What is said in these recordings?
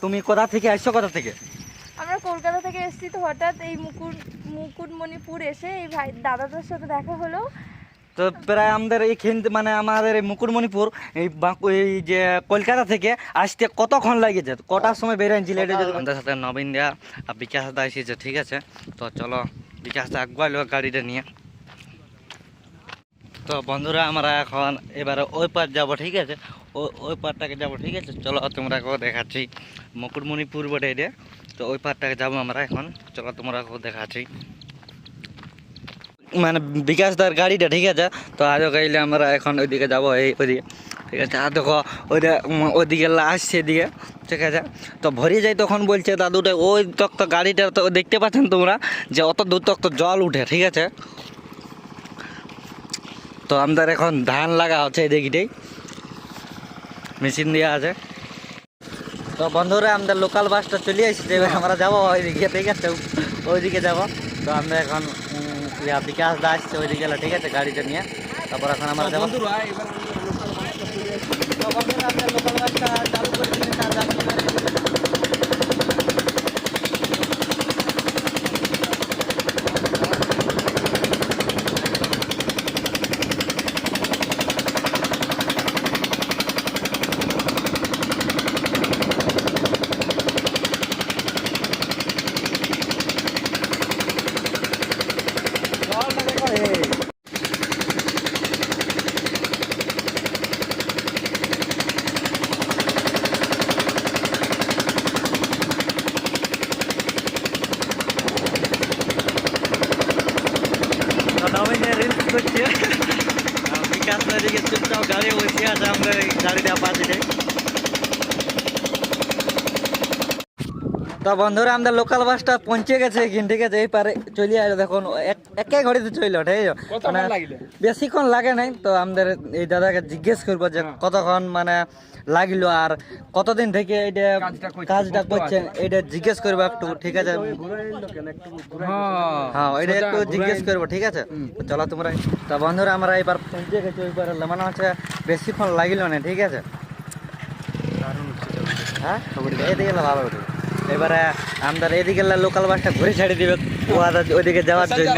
তুমি কোথা থেকে আসছো কোথা থেকে? আমরা কলকাতা থেকে এসেছি তো হঠাৎ এই মুকুট মুকুটমণিপুর এসে এই ভাই দাদাদের সাথে দেখা হলো। তো প্রায় আমাদের এইখান মানে আমাদের এই মুকুটমণিপুর এই বাঁকু- এই যে কলকাতা থেকে আসতে কতক্ষণ লাগেছে? কটার সময় বেরিয়েছিল এটা যদি আমাদের সাথে নবীন দেয়া আর বিকাশ দা এসেছে ঠিক আছে? তো চলো বিকাশ দা আগুয়ালো গাড়িটা নিয়ে। তো বন্ধুরা, আমরা এখন এবারে ওই পার যাব, ঠিক আছে? ওই ওই পারটাকে যাব, ঠিক আছে? চলো তোমরা দেখাচ্ছি। মুকুটমণিপুর বটে এটা। তো ওই পারটাকে যাব আমরা এখন। চলো তোমরা দেখাচ্ছি। মানে বিকাশ দার গাড়িটা, ঠিক আছে? তো আজও গাইলে আমরা এখন ওইদিকে যাব, এই ওইদিকে, ঠিক আছে? আর দেখো, ওইটা ওইদিকে আসছে এদিকে ঠিক আছে? তো ভরে যাই তখন বলছে দাদুটা, ওই তক তো গাড়িটা তো দেখতে পাচ্ছেন তোমরা, যে অত দূর তক তো জল উঠে, ঠিক আছে? তো আমাদের এখন ধান লাগা হচ্ছে এই দিকটাই। মেশিন দেওয়া আছে। তো বন্ধুরা, আমাদের লোকাল বাসটা চলে এসেছে এবার আমরা যাব ওইদিকে, ঠিক আছে? ওইদিকে যাব। তো আমরা এখন ইয়া বিকাশ দা আসছে ওইদিকে ঠিক আছে? গাড়িটা নিয়ে। তারপর এখন আমরা যাব। চালু করে দিয়েছি, আর যাব না। জলটা দেখো, এই। তো নবীনে রিলস করছে আর বিকাশ এদিকে চুপচাপ গাড়ি বসে আছে আমরা এই গাড়িটা পাচ্ছি তো বন্ধুরা আমাদের লোকাল বাসটা পৌঁছে গেছে এখানে ঠিক আছে এই পারে চলে আসলো দেখুন এক- ঘড়িতে চলল ঠিক আছে? মানে বেশিক্ষণ লাগে নাই তো আমাদের এই দাদাকে জিজ্ঞেস করব যে কতক্ষণ মানে লাগল আর কতদিন থেকে এটা কাজটা করছেন এটা জিজ্ঞেস করব একটু ঠিক আছে? হ্যাঁ এটা একটু জিজ্ঞেস করব ঠিক আছে? চলো তোমরা তো বন্ধুরা আমরা এবার পৌঁছে গেছি ওইবার মানে হচ্ছে বেশিক্ষণ লাগিল না ঠিক আছে? হ্যাঁ? এদিকে ভালো হতো এবারে আমাদের এদিকে লোকাল বাসটা ঘুরে ছাড়ি দিবে। ওরা ওইদিকে যাওয়ার জন্য।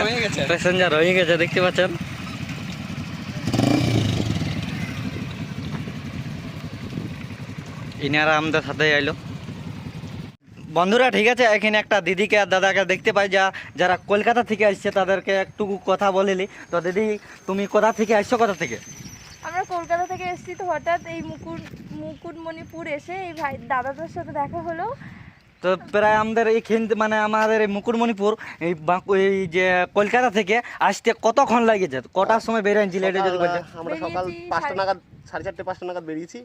প্যাসেঞ্জার হয়ে গেছে দেখতে পাচ্ছেন? ইনারা আমাদের সাথে আইলো। বন্ধুরা ঠিক আছে এখানে একটা দিদিকে আর দাদাকে দেখতে পাই যা যারা কলকাতা থেকে আসছে তাদেরকে একটুকু কথা বলিলি তো দিদি তুমি কোথা থেকে আসছো কোথা থেকে? আমরা কলকাতা থেকে এসেছি তো হঠাৎ এই মুকুট মুকুটমণিপুর এসে এই ভাই দাদাদের সাথে দেখা হলো। তো প্রায় আমাদের এইখান মানে আমাদের এই মুকুটমণিপুর এই বাঁকু- এই যে কলকাতা থেকে আসতে কতক্ষণ লাগেছে? কটার সময় বেরিয়েছিল এটা যদি আমরা সকাল পাঁচটা নাগাদ সাড়ে চারটে পাঁচটা নাগাদ বেরিয়েছি।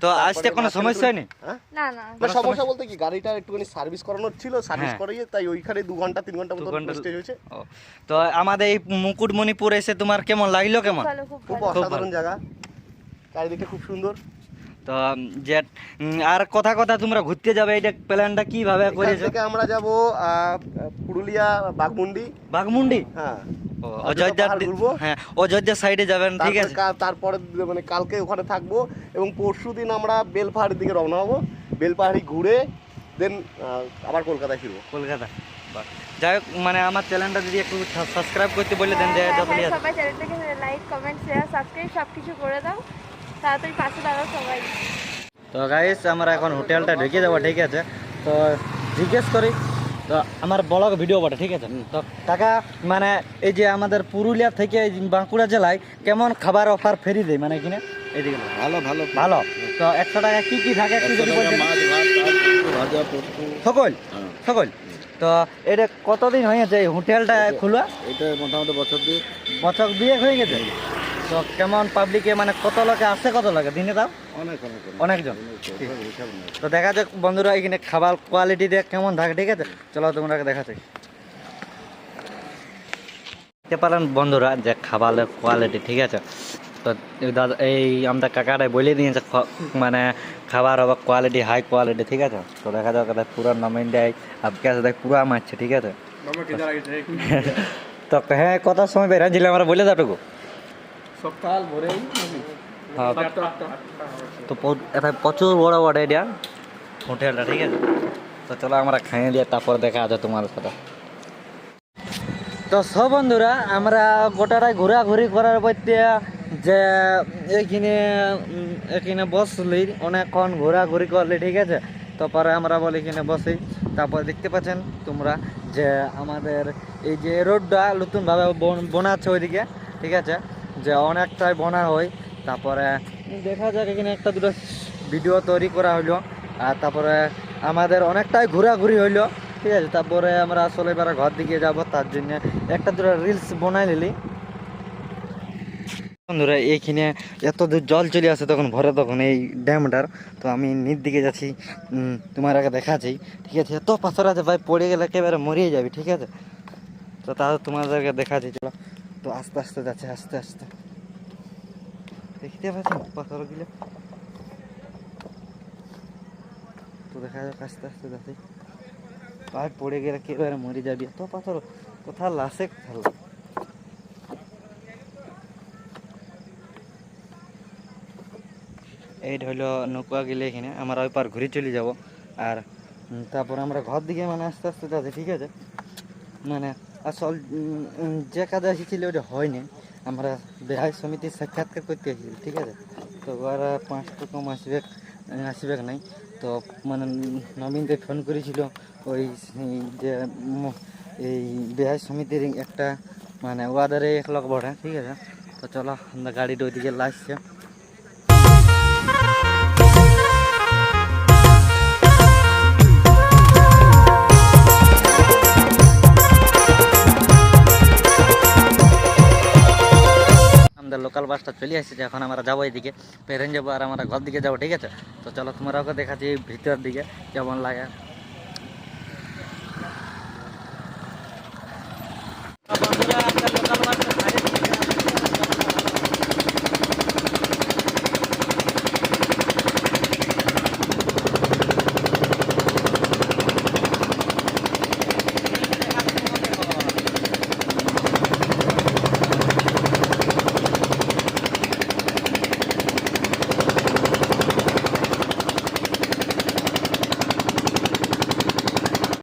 তো আসতে কোনো সমস্যা হয়নি? হ্যাঁ? না না। না সমস্যা বলতে কি গাড়িটা একটুখানি সার্ভিস করানোর ছিল সার্ভিস হ্যাঁ। করিয়ে তাই ওইখানে দু ঘণ্টা তিন ঘণ্টা দু মতো ঘন্টা- স্টেজ হয়েছে। তো আমাদের এই মুকুটমণিপুর এসে তোমার কেমন লাগল কেমন? খুব খুব অসাধারণ জায়গা। চারিদিকে খুব সুন্দর। তো যে আর কথা কথা তোমরা ঘুরতে যাবে এটা প্ল্যানটা কীভাবে করেছ? থেকে আমরা যাব পুরুলিয়া বাঘমুন্ডি। বাঘমুন্ডি? হ্যাঁ। অযোধ্যা। হ্যাঁ অযোধ্যা সাইডে যাবেন ঠিক আছে? তারপরে মানে কালকে ওখানে থাকব এবং পরশু দিন আমরা বেলপাহাড়ির দিকে রওনা হব। বেলপাহাড়ি ঘুরে দেন আবার কলকাতায় ফিরবো। কলকাতা। যাই হোক মানে আমার চ্যানেলটা যদি একটু সাবস্ক্রাইব করতে বললে দেন যে যতই আছে। সবাই চ্যানেলটাকে লাইক কমেন্ট শেয়ার সাবস্ক্রাইব সব কিছু করে দাও। তাড়াতাড়ি পাশে দাঁড়াও সবাই। তো গাইস আমরা এখন হোটেলটা ঢুকে যাব ঠিক আছে? তো জিজ্ঞেস করি তো আমার ব্লগ ভিডিও বটে ঠিক আছে? তো টাকা মানে এই যে আমাদের পুরুলিয়া থেকে এই বাঁকুড়া জেলায় কেমন খাবার অফার ফেরি দেয় মানে এখানে? এইদিকে না। ভালো ভালো। ভালো। তো একশো টাকা কি কি থাকে একটু যদি সকল হ্যাঁ। সকল। তো এটা কতদিন হয়েছে এই হোটেলটা খোলা এটা মোটামুটি বছর দিয়ে বছর দিয়ে হয়ে গেছে। তো কেমন পাবলিকে মানে কত লোকে আসে কত লোকে? দিনে তাও অনেক অনেক অনেক। অনেকজন। তো দেখা যাক বন্ধুরা এখানে খাবার কোয়ালিটি দেখ কেমন থাকে ঠিক আছে? চলো তোমরা দেখাতে দেখতে পারেন বন্ধুরা যে খাবারের কোয়ালিটি ঠিক আছে? তো দাদা এই আমরা কাকাটাই বলে দিয়েছে মানে খাবার হবে কোয়ালিটি হাই কোয়ালিটি ঠিক আছে? তো দেখা যাক পুরো নামিন দেয় আর গ্যাস দেয় পুরো মারছে ঠিক আছে? তো হ্যাঁ কত সময় বেরিয়েছিল আমরা বলে দাটুকু সকাল ভোরেই হ্যাঁ। তো এটা প্রচুর বড় বড় এটা হোটেলটা ঠিক আছে? তো চলো আমরা খাইয়ে দিয়ে তারপর দেখা আছে তোমার সাথে। তো সব বন্ধুরা আমরা গোটাটাই ঘোরাঘুরি করার পরতে যে উম, এখানে বসলি অনেকক্ষণ ঘোরাঘুরি করলি ঠিক আছে? তারপরে আমরা বলি এখানে বসি। তারপর দেখতে পাচ্ছেন তোমরা যে আমাদের এই যে রোডটা নতুনভাবে বন- বোনাচ্ছে ওইদিকে ঠিক আছে? যে অনেকটাই বোনা হয়। তারপরে দেখা যাক এখানে একটা দুটো ভিডিও তৈরি করা হইল। আর তারপরে আমাদের অনেকটাই ঘোরাঘুরি হইল। ঠিক আছে, তারপরে আমরা আসলে এবার ঘর দিকে যাব, তার জন্য একটা দুটো রিলস বানাই নিলি। বন্ধুরা, এইখানে এত দূর জল চলে আসে তখন, ভরে তখন এই ড্যামটার। তো আমি নিচ দিকে যাচ্ছি তোমার আগে দেখা দেখাচ্ছি। ঠিক আছে, এত পাথর আছে ভাই, পড়ে গেলে একেবারে মরিয়ে যাবি, ঠিক আছে? তো তাহলে তোমাদেরকে দেখাচ্ছি, চলো। তো আস্তে আস্তে যাচ্ছে, আস্তে আস্তে। দেখতে পাচ্ছেন পাথরগুলো? তো দেখা যাক, আস্তে আস্তে যাচ্ছে। পাহাড় পড়ে গেলে একেবারে মরে যাবি। এত পাথর, কোথা লাসে কোথা লা- এইটা হলো নৌকা গেলে এখানে, আমরা ওই পার ঘুরে চলে যাব। আর তারপর আমরা ঘর দিকে মানে আস্তে আস্তে যাচ্ছি, ঠিক আছে? মানে আসল যে কাজে এসেছিল ওটা হয়নি। আমরা বেহাই সমিতির সাক্ষাৎকার করতে এসেছি ঠিক আছে? তো ওরা পাঁচ রকম আসবে আসবে নাই। তো মানে নবীনকে ফোন করেছিল, ওই যে এই বেহাই সমিতির একটা মানে ওয়াদারে এক লোক বড়ে ঠিক আছে? তো চলো আমরা গাড়িটা ওইদিকে লাগছে লোকাল বাসটা চলে আসছে এখন আমরা যাব এইদিকে পেরেন যাব আর আমরা ঘর দিকে যাব, ঠিক আছে? তো চলো তোমরাও দেখাচ্ছি ভিতর দিকে, কেমন লাগে।